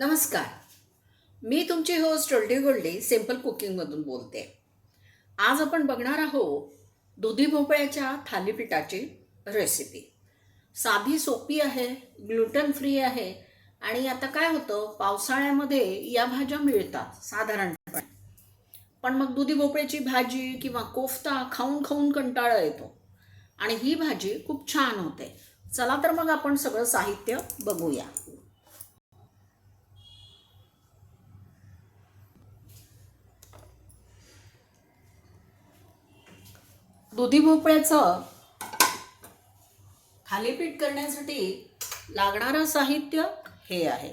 नमस्कार. मी तुमची होस्ट टोल्डी गोल्डी सिंपल कुकिंगमधून बोलते. आज आपण बघणार आहोत दुधी भोपळ्याच्या थालीपीठाची रेसिपी साधी सोपी आहे ग्लुटन फ्री आहे आणि आता काय होतं पावसाळ्यामध्ये या भाज्या मिळतात साधारणपणे. पण मग दुधी भोपळ्याची भाजी किंवा कोफ्ता खाऊन खाऊन कंटाळा येतो. आणि ही भाजी खूप छान होते. चला तर मग आपण सगळं साहित्य बघूया. दुधी भोपळ्याचं थालीपीठ करण्यासाठी लागणारं साहित्य हे आहे.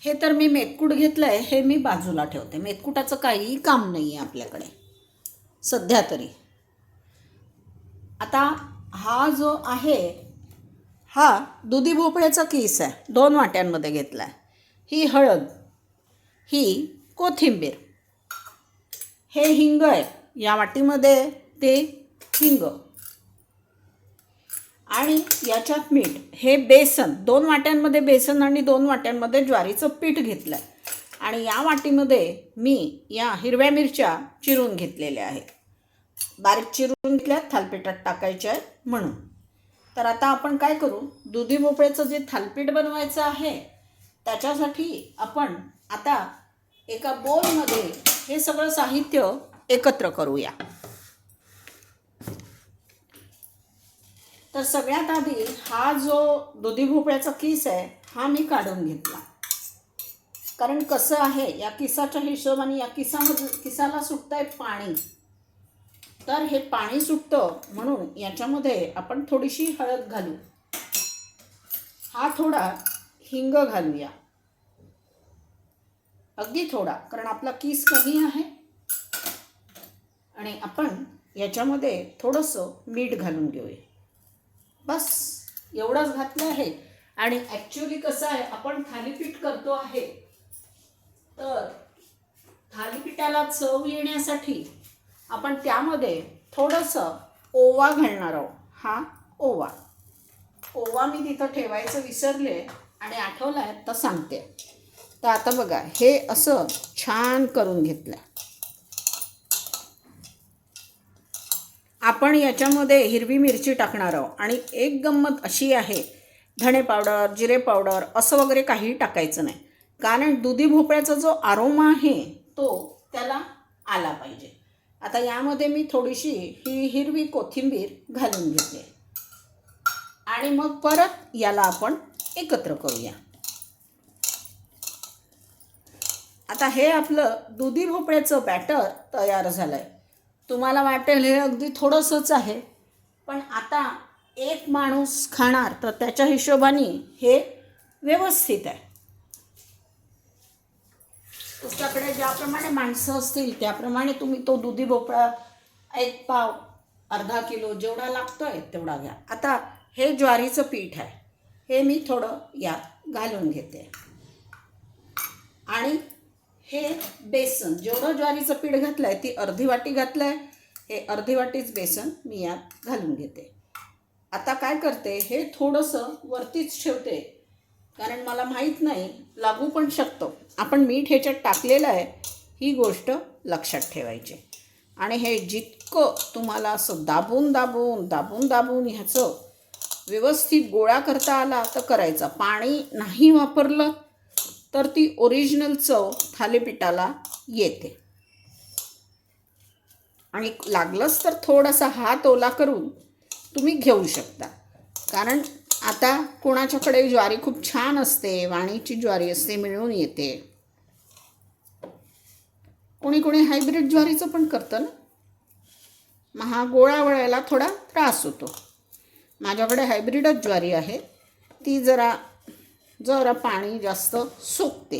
हे तर मी मेतकूट आहे हे मी बाजूला ठेवते. मेतकुटाचं काहीही काम नाही आहे आपल्याकडे. सध्या तरी. आता हा जो आहे हा दुधी भोपळ्याचा किस आहे. दोन वाट्यांमध्ये घेतला आहे ही हळद ही कोथिंबीर. हे हिंग आहे. या वाटीमध्ये ते हिंग. आणि याच्यात मीठ. हे बेसन दोन वाट्यांमध्ये बेसन आणि दोन वाट्यांमध्ये ज्वारीचं पीठ घेतलं आहे आणि या वाटीमध्ये मी या हिरव्या मिरच्या चिरून घेतलेल्या आहेत. बारीक चिरून घेतल्यात थालपीठात टाकायच्या आहेत म्हणून. तर आता आपण काय करू? दुधी भोपळ्याचं जे थालपीठ बनवायचं आहे त्याच्यासाठी आपण आता एका बोलमध्ये हे सगळं साहित्य एकत्र करूया. तर सगळ्यात आधी हा जो दुधी भोपळ्याचा किस आहे हा मी काढून घेतला. कारण कसं आहे या किसाच्या हिशोबाने या किसामध्ये किसाला सुटतं आहे पाणी. तर हे पाणी सुटतं म्हणून याच्यामध्ये आपण थोडीशी हळद घालू. हा थोडा हिंग घालूया. अगदी थोडा कारण आपला किस कमी आहे. आणि आपण याच्यामध्ये थोडंसं मीठ घालून घेऊया. बस एवढंच घातलं आहे. आणि ॲक्च्युली कसं आहे आपण थालीपीठ करतो आहे. तर थालीपीठाला चव येण्यासाठी आपण त्यामध्ये थोडंसं ओवा घालणार आहोत. हा ओवा. ओवा मी तिथं ठेवायचं विसरले आणि आठवलं आहे तर सांगते. तर आता बघा हे असं छान करून घेतलं आपण याच्यामध्ये हिरवी मिरची टाकणार आहोत. आणि एक गंमत अशी आहे धणे पावडर जिरे पावडर असं वगैरे काहीही टाकायचं नाही. कारण दुधी भोपळ्याचा जो आरोमा आहे तो त्याला आला पाहिजे. आता यामध्ये मी थोडीशी ही हिरवी कोथिंबीर घालून घेते. आणि मग परत याला आपण एकत्र करूया. आता हे आपलं दुधी भोपळ्याचं बॅटर तयार झालं आहे तुम्हाला वाटेल हे अगदी थोडंसंच आहे. पण आता एक माणूस खाणार तर त्याच्या हिशोबाने हे व्यवस्थित आहे. तुमच्याकडे ज्याप्रमाणे माणसं असतील त्याप्रमाणे तुम्ही तो दुधी भोपळा एक पाव अर्धा किलो जेवढा लागतो आहे तेवढा घ्या. आता हे ज्वारीचं पीठ आहे. हे मी थोडं यात घालून घेते. आणि हे बेसन जेवढं ज्वारीचं पीठ घातलं आहे ती अर्धी वाटी घातलं आहे हे अर्धी वाटीच बेसन मी यात घालून घेते. आता काय करते हे थोडंसं वरतीच ठेवते कारण मला माहीत नाही लागू पण शकतो. आपण मीठ ह्याच्यात टाकलेलं आहे ही गोष्ट लक्षात ठेवायची. आणि हे जितकं तुम्हाला असं दाबून दाबून दाबून दाबून ह्याचं व्यवस्थित गोळा करता आला तर करायचा. पाणी नाही वापरलं तर ती ओरिजिनल चव थालीपीठाला येते. आणि लागलंच तर थोडासा हात ओला करून तुम्ही घेऊ शकता. कारण आता कोणाच्याकडे ज्वारी खूप छान असते वाणीची ज्वारी असते मिळून येते. कोणी कोणी हायब्रिड ज्वारीचं पण करतं ना? मग हा गोळा वळायला थोडा त्रास होतो. माझ्याकडे हायब्रिडच ज्वारी आहे. ती जरा जरा पाणी जास्त सुकते.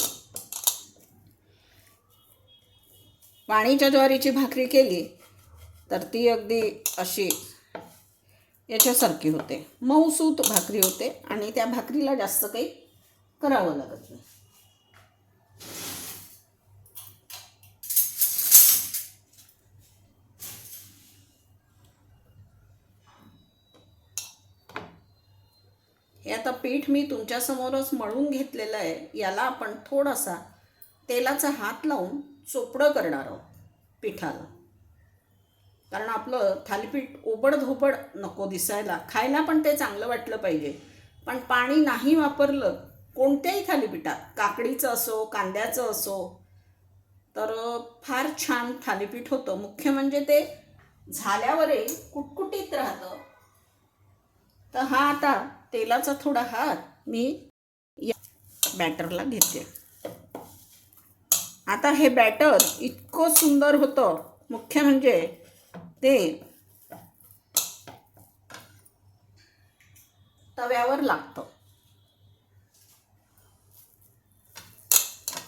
पाणीच्या ज्वारीची भाकरी केली तर ती अगदी अशी याच्यासारखी होते. मऊसूत भाकरी होते आणि त्या भाकरीला जास्त काही करावं लागत नाही. हे आता पीठ मी तुमच्यासमोरच मळून घेतलेलं आहे. याला आपण थोडासा तेलाचा हात लावून चोपडं करणार आहोत पिठाला. कारण आपलं थालीपीठ ओबड-धोबड नको दिसायला. खायला पण ते चांगलं वाटलं पाहिजे. पण पाणी नाही वापरलं कोणत्याही थालीपीठात काकडीचं असो कांद्याचं असो तर फार छान थालीपीठ होतं. मुख्य म्हणजे ते झाल्यावरही कुटकुटीत राहतं. तर हा आता तेलाचा थोडा हात मी या बॅटरला घेते. आता हे बॅटर इतकं सुंदर होतं. मुख्य म्हणजे ते तव्यावर लागतं.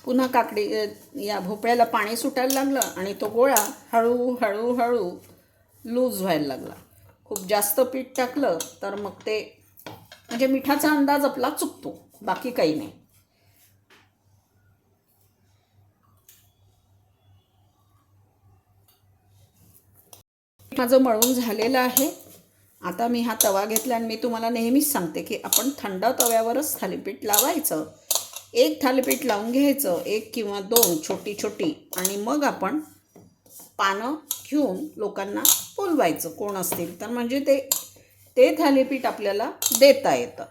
पुन्हा काकडी या भोपळ्याला पाणी सुटायला लागलं आणि तो गोळा हळू हळू हळू लूज व्हायला लागला. खूप जास्त पीठ टाकलं तर मग ते म्हणजे मिठाचा अंदाज आपला चुकतो बाकी काही नाही. माझं मळून झालेलं आहे. आता मी हा तवा घेतला आणि मी तुम्हाला नेहमीच सांगते की आपण थंड तव्यावरच थालीपीठ लावायचं. एक थालीपीठ लावून घ्यायचं एक किंवा दोन छोटी छोटी. आणि मग आपण पानं घेऊन लोकांना बोलवायचं कोण असतील. तर म्हणजे ते ते थालीपीठ आपल्याला देता येतं.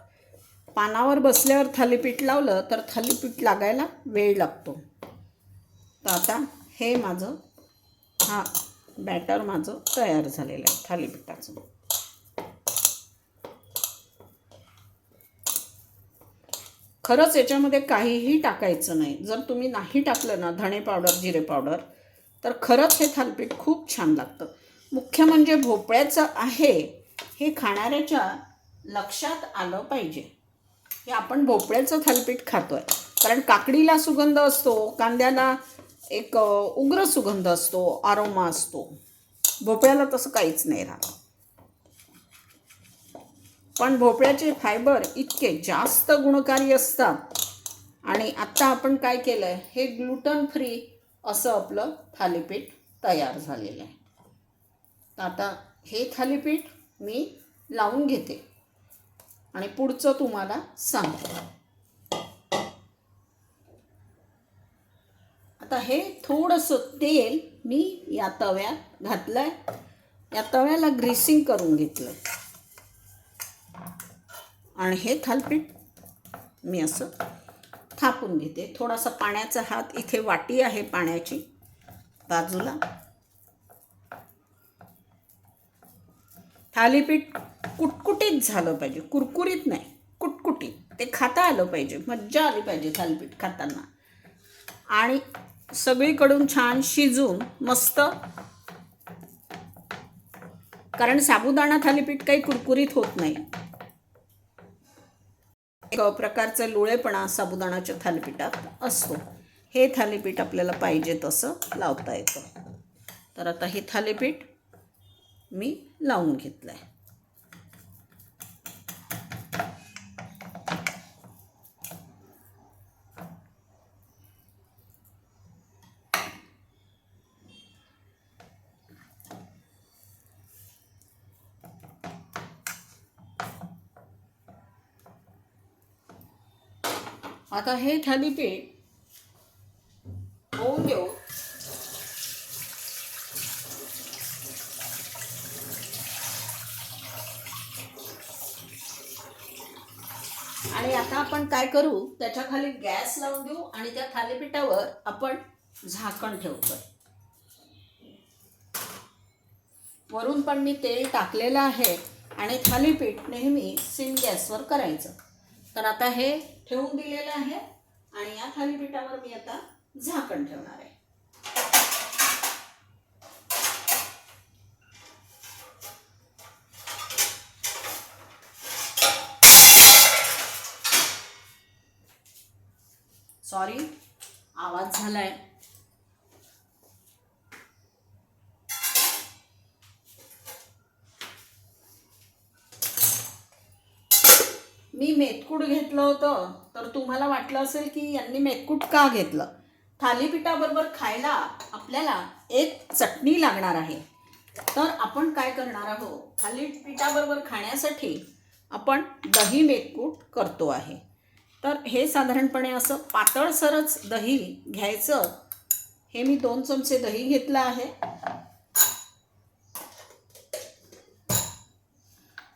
पानावर बसल्यावर थालीपीठ लावलं तर थालीपीठ लागायला वेळ लागतो. तर आता हे माझं हा बॅटर माझं तयार झालेलं आहे थालीपीठाचं. खरंच याच्यामध्ये काहीही टाकायचं नाही. जर तुम्ही नाही टाकलं ना धणे पावडर जिरे पावडर तर खरंच हे थालीपीठ खूप छान लागतं. मुख्य म्हणजे भोपळ्याचं आहे हे खाणाऱ्याच्या लक्षात आलं पाहिजे. हे आपण भोपळ्याचं थालीपीठ खातो आहे कारण काकडीला सुगंध असतो कांद्याला एक उग्र सुगंध असतो आरोमा असतो. भोपळ्याला तसं काहीच नाही राहत. पण भोपळ्याचे फायबर इतके जास्त गुणकारी असतात. आणि आत्ता आपण काय केलं आहे हे ग्लुटन फ्री असं आपलं थालीपीठ तयार झालेलं आहे. तर आता हे थालीपीठ मी लावून घेते. आणि पुढचं तुम्हाला सांगते. आता हे थोडंसं तेल मी या तव्यात घातलं आहे या तव्याला ग्रीसिंग करून घेतलं आणि हे थालपीठ मी असं थापून घेते. थोडासा पाण्याचा हात इथे वाटी आहे पाण्याची बाजूला. थालीपीठ कुटकुटीत झालं पाहिजे कुरकुरीत नाही कुटकुटीत. ते खाता आलं पाहिजे मज्जा आली पाहिजे थालीपीठ खाताना. आणि सगळीकडून छान शिजून मस्त. कारण साबुदाणा थालीपीठ काही कुरकुरीत होत नाही. एक प्रकारचा लोळेपणा साबुदाणाच्या थालीपीठात असतो. हे थालीपीठ आपल्याला पाहिजे तसं लावता येतं. तर आता हे थालीपीठ मी लावून घेतलं आहे आता हे थालीपीठ होऊन देऊ आणि आता आपण काय करू त्याच्याखाली गॅस लावून देऊ आणि त्या थालीपीठावर आपण झाकण ठेवतो वरून पण मी तेल टाकलेलं आहे आणि थालीपीठ नेहमी सिम गॅसवर करायचं. तर आता हे ठेवून दिलेलं आहे आणि या थालीपीठावर मी आता झाकण ठेवणार आहे. सॉरी आवाज झालाय. मी मेतकूट घेतलं होतं. तर तुम्हाला वाटलं असेल की यांनी मेतकूट का घेतलं? थालीपीठाबरोबर खायला आपल्याला एक चटणी लागणार आहे. तर आपण काय करणार आहोत? थालीपीठाबरोबर खाण्यासाठी आपण दही मेदकूट करतो आहे. तर हे साधारणपणे असं पातळसरच दही घ्यायचं. हे मी दोन चमचे दही घेतलं आहे.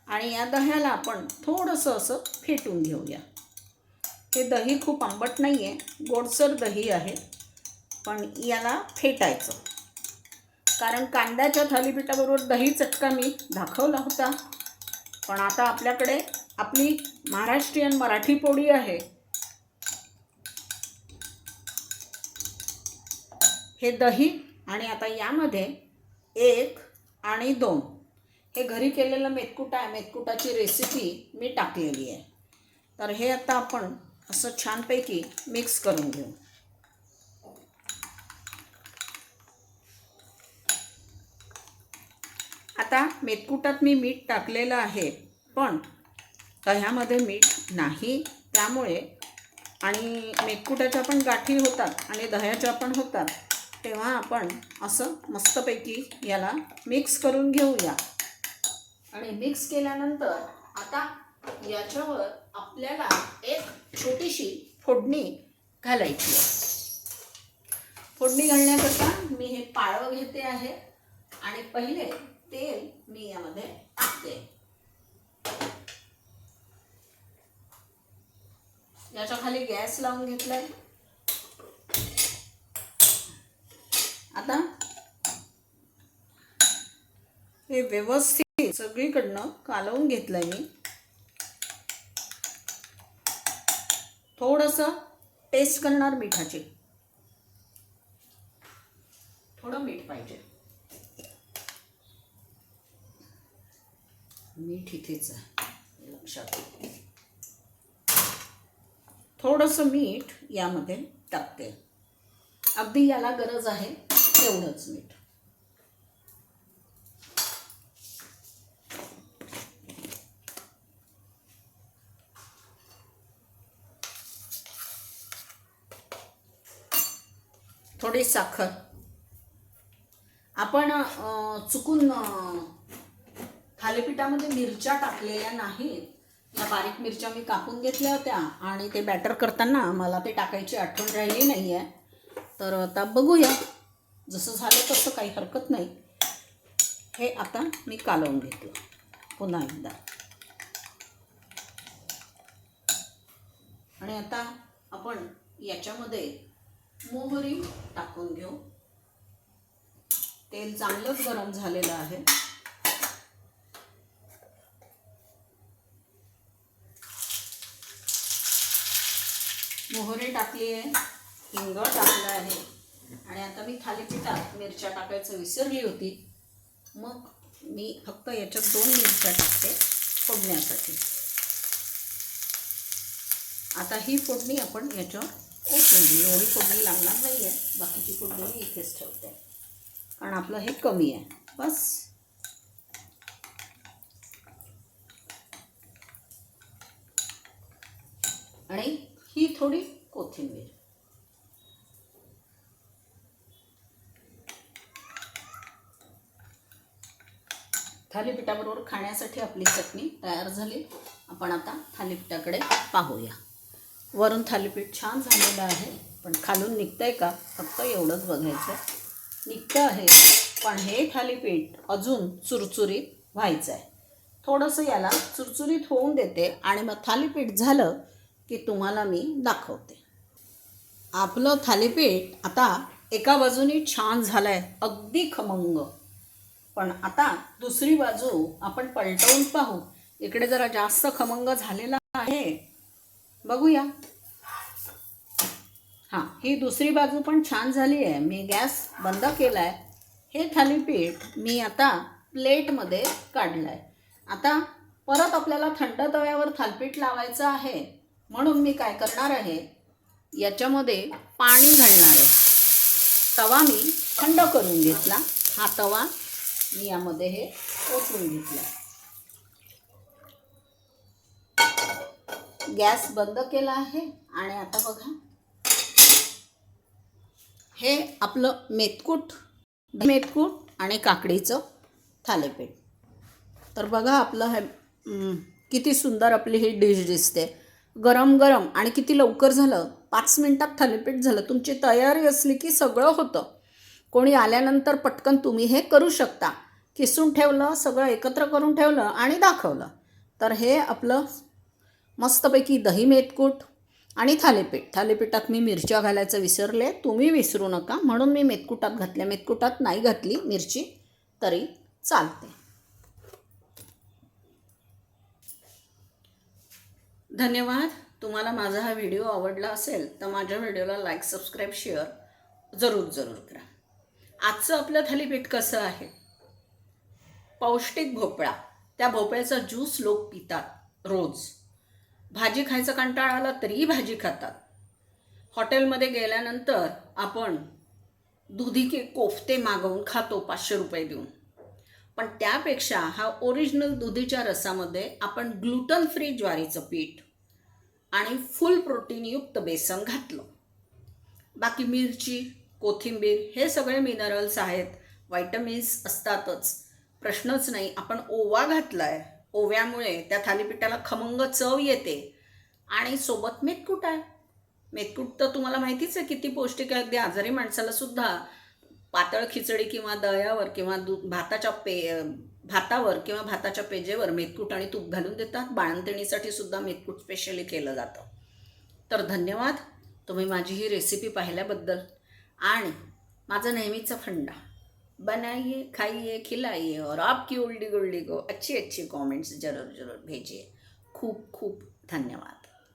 आणि या दह्याला आपण थोडंसं असं फेटून घेऊया. हे दही खूप आंबट नाही आहे गोडसर दही आहे पण याला फेटायचं. कारण कांद्याच्या थालीपीठाबरोबर दही चटका मी दाखवला होता. पण आता आपल्याकडे आपली महाराष्ट्रीयन मराठी पोळी आहे. हे दही आणि आता यामध्ये एक आणि दोन. हे घरी केलेलं मेतकूट आहे. मेतकुटाची रेसिपी मी टाकलेली आहे. तर हे आता आपण असं छानपैकी मिक्स करून घेऊ. आता मेतकुटात मी मीठ टाकलेलं आहे पण दह्यामध्ये मीठ नाही. त्यामुळे आणि मेतकुटाच्या पण गाठी होतात आणि दह्याच्या पण होतात. तेव्हा आपण असं मस्तपैकी याला मिक्स करून घेऊया. आणि मिक्स केल्यानंतर आता याच्यावर आपल्याला एक छोटीशी फोडणी घालायची आहे. फोडणी घालण्याकरता मी हे पाळव घेते आहे. आणि पहिले तेल मी यामध्ये टाकते. याच्या खाली गॅस लावून घेतलाय. आता हे व्यवस्थित सगळीकडनं कालवून घेतलंय मी. थोडंसं टेस्ट करणार मिठाची. थोडं मीठ पाहिजे. मीठ इथेच आहे. लक्षात थोडंसं मीठ यामध्ये टाकते. अगदी याला गरज आहे तेवढंच मीठ. थोडी साखर. आपण चुकून थालीपीठामध्ये मिरच्या टाकलेल्या नाहीत. या बारीक मिरच्या मी कापून घेतल्या होत्या आणि ते बॅटर करताना मला ते टाकायची आठवण राहिली नाही आहे तर आता बघूया. जसं झालं तसं काही हरकत नाही. हे आता मी कालवून घेतलं पुन्हा एकदा. आणि आता आपण याच्यामध्ये मोहरी टाकून घेऊ. तेल चांगलंच गरम झालेलं आहे. मोहरी टाकली आहे हिंग टाकलं आहे. आणि आता मी थालीपीठात मिरच्या टाकायचं विसरली होती. मग मी फक्त याच्यात दोन मिरच्या टाकते फोडण्यासाठी. आता ही फोडणी आपण याच्यावर ओतून घेऊ एवढी फोडणी लागणार नाही आहे बाकीची फोडणी मी इथेच ठेवते. कारण आपलं हे कमी आहे. बस. आणि ही थोडी कोथिंबीर। थालीपीठाबरोबर खाण्यासाठी आपली चटणी तयार झाली. आपण आता थालीपीठाकडे पाहूया. वरून थालीपीठ छान झालेलं आहे पण खालून निघतंय का? फक्त एवढंच बघायचं. आहे निघतं आहे पण हे थालीपीठ अजून चुरचुरीत व्हायचं आहे थोडंसं याला चुरचुरीत होऊन देते आणि मग थालीपीठ झालं की तुम्हाला मी दाखवते. आपलं थालीपीठ आता एका बाजूनी छान झालं आहे अगदी खमंग. पण आता दुसरी बाजू आपण पलटवून पाहू. इकडे जरा जास्त खमंग झालेला आहे. बघूया. हां ही दुसरी बाजू पण छान झाली आहे. मी गॅस बंद केला आहे हे थालीपीठ मी आता प्लेटमध्ये काढलं आहे आता परत आपल्याला थंड तव्यावर थालीपीठ लावायचं आहे. म्हणून मी काय करणार आहे? याच्यामध्ये पाणी घालणार आहे. तवा मी थंड करून घेतला. हा तवा मी यामध्ये हे ओतून घेतला. गॅस बंद केला आहे आणि आता बघा. हे आपलं मेतकूट मेतकूट आणि काकडीचं थालीपीठ. तर बघा आपलं हे किती सुंदर आपली ही डिश दिसते. गरम गरम आणि किती लवकर झालं? पाच मिनटात थालीपीठ झालं. तुमची तयारी असली की सगळं होतं. कोणी आल्यानंतर पटकन तुम्ही हे करू शकता. किसून ठेवलं सगळं एकत्र करून ठेवलं आणि दाखवलं. तर हे आपलं मस्तपैकी दही मेतकूट आणि थालीपीठ. थालीपीठात मी मिरच्या घालायचं विसरले. तुम्ही विसरू नका. म्हणून मी मेतकुटात घातल्या. मेतकुटात नाही घातली मिरची. तरी चालते. धन्यवाद. तुम्हाला माझा हा व्हिडिओ आवडला असेल तर माझ्या व्हिडिओला लाईक सबस्क्राईब शेअर जरूर जरूर करा. आजचं आपलं थालीपीठ कसं आहे? पौष्टिक भोपळा. त्या भोपळ्याचा ज्यूस लोक पितात रोज. भाजी खायचा कंटाळा आला तरीही भाजी खातात. हॉटेलमध्ये गेल्यानंतर आपण दुधी के कोफते मागवून खातो पाचशे रुपये देऊन. पण त्यापेक्षा हा ओरिजिनल दुधीच्या रसामध्ये आपण ग्लुटन फ्री ज्वारीचं पीठ आणि फुल प्रोटीनयुक्त बेसन घातलं. बाकी मिरची कोथिंबीर हे सगळे मिनरल्स आहेत. व्हायटमिन्स असतातच. प्रश्नच नाही आपण ओवा घातला आहे ओव्यामुळे त्या थालीपीठाला खमंग चव येते. आणि सोबत मेतकूट आहे. मेतकूट तर तुम्हाला माहितीच आहे किती पौष्टिक आहे. अगदी आजारी माणसाला सुद्धा पातळ खिचडी किंवा दह्यावर किंवा दूध भाताच्या पे भातावर किंवा भाताच्या पेजेवर मेतकूट आणि तूप घालून देतात. बाळंतिणीसाठी सुद्धा मेतकूट स्पेशली केलं जातं. तर धन्यवाद. तुम्ही माझी ही रेसिपी पाहिल्याबद्दल. आणि माझा नेहमीचा फंडा. बनाइए खाइए खिलाइए और आपकी उल्डी गुल्डी को अच्छी अच्छी कमेंट्स जरूर जरूर भेजिए. खूप खूप धन्यवाद.